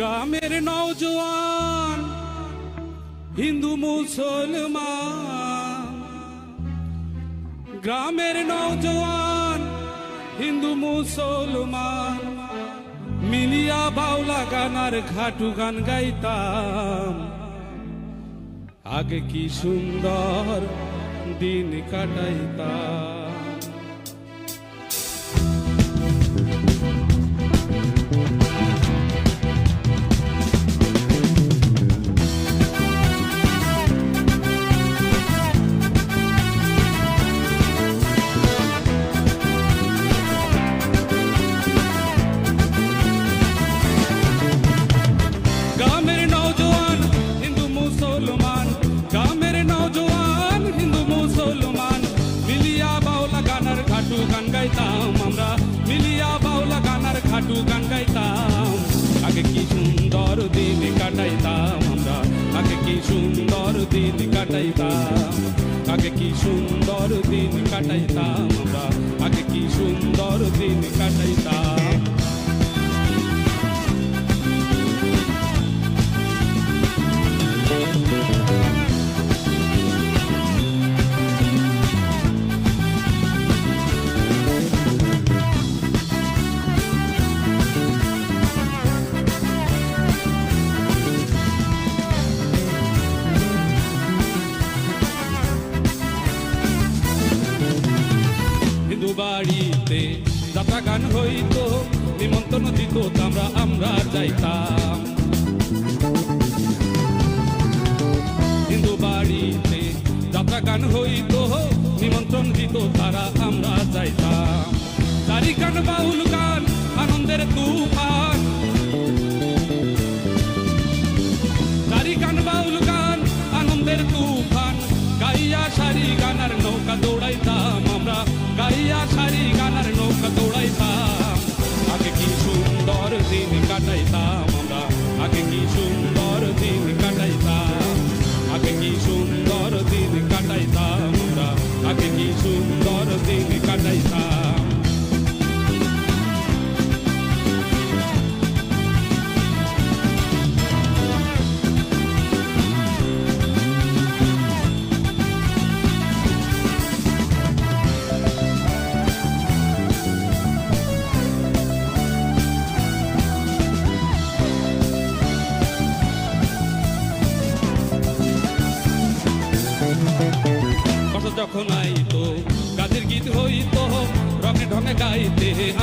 গ্রামের নওজোয়ান, হিন্দু মুসলমান। গ্রামের নওজোয়ান, হিন্দু মুসলমান। মিলিয়া বাউলা গানার ঘাটু গান গাইতাম। আগে কি সুন্দর দিন কাটাইতাম। গান গাইতাম আমরা। মিলিয়া বাউলা গানার খাটু গান গাইতাম। আগে কি সুন্দর দিন কাটাইতাম আমরা। আগে কি সুন্দর দিন কাটাইতাম। আগে কি সুন্দর দিন কাটাইতাম আমরা। আগে কি সুন্দর দিন কাটাইতাম। বাড়িতে। যাত্রা গান হইতো, নিমন্ত্রণ দিত আমরা আমরা যাইতাম। হিন্দু বাড়িতে যাত্রা গান হইতো, নিমন্ত্রণ দিত, তারা আমরা যাইতাম। চারি গান বাউল গান, আনন্দের তুফান। চারি গান বাউল গান, আনন্দের তুফান। গাইয়া সারি গানার নৌকা দৌড়াইতাম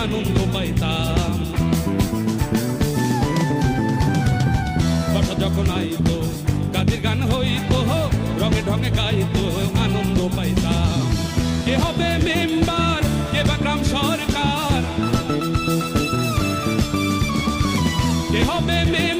আনন্দ পাইতাম। কথা যখন আইতো কাজের গান হইতো, রঙে ঢঙে গাইতো, আনন্দ পাইতাম। কে হবে মেম্বার? কে বা গ্রাম সরকার? কে হবে মেম্বার?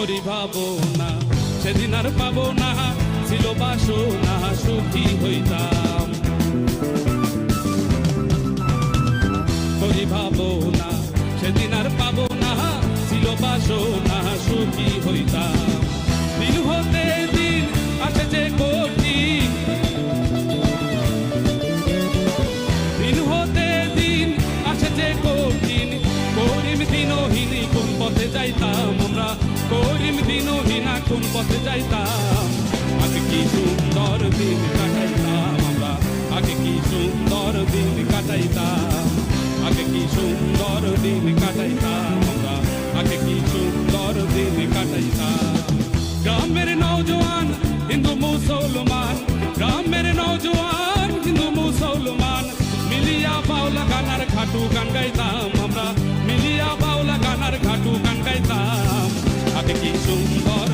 করি ভাবো না, সেদিন আর পাবো না, ছিল বাসো না সুখী হইতাম। করি ভাবো না, সেদিন আর পাবো না, ছিল বাসো না সুখী হইতাম। কোন পথে যাইতাম। আগে কি সুন্দর দিন কাটাইতাম আমরা? আগে কি সুন্দর দিন কাটাইতাম? আগে কি সুন্দর দিন কাটাইতাম আমরা? আগে কি সুন্দর দিন কাটাইতাম? গ্রামের নৌজওয়ান হিন্দু মুসলমান। গ্রামের নৌজওয়ান হিন্দু মুসলমান। মিলিয়া বাউলা গানার খাটু গান গাইতাম আমরা। মিলিয়া বাউলা গানার খাটু গান গাইতাম। আগে কি সুন্দর